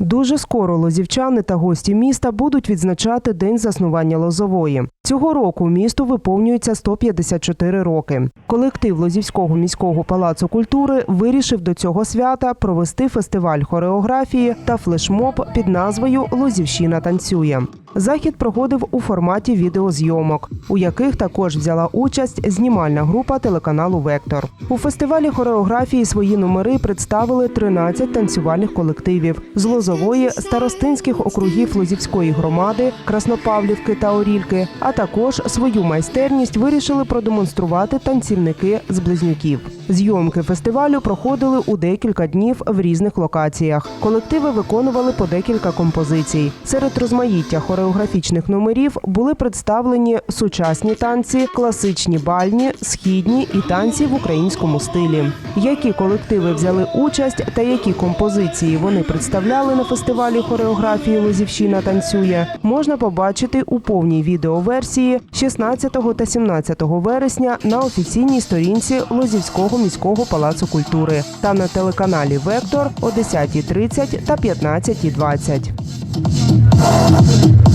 Дуже скоро лозівчани та гості міста будуть відзначати день заснування Лозової. Цього року місту виповнюється 154 роки. Колектив Лозівського міського палацу культури вирішив до цього свята провести фестиваль хореографії та флешмоб під назвою Лозівщина танцює. Захід проходив у форматі відеозйомок, у яких також взяла участь знімальна група телеканалу Вектор. У фестивалі хореографії свої номери представили 13 танцювальних колективів з Лозової, старостинських округів Лозівської громади, Краснопавлівки та Орільки, а також свою майстерність вирішили продемонструвати танцівники з близнюків. Зйомки фестивалю проходили у декілька днів в різних локаціях. Колективи виконували по декілька композицій. Серед розмаїття хореографічних номерів були представлені сучасні танці, класичні бальні, східні і танці в українському стилі. Які колективи взяли участь та які композиції вони представляли на фестивалі хореографії Лозівщина танцює, можна побачити у повній відеоверсії 16 та 17 вересня на офіційній сторінці Лозівського міського палацу культури та на телеканалі Вектор о 10.30 та 15.20.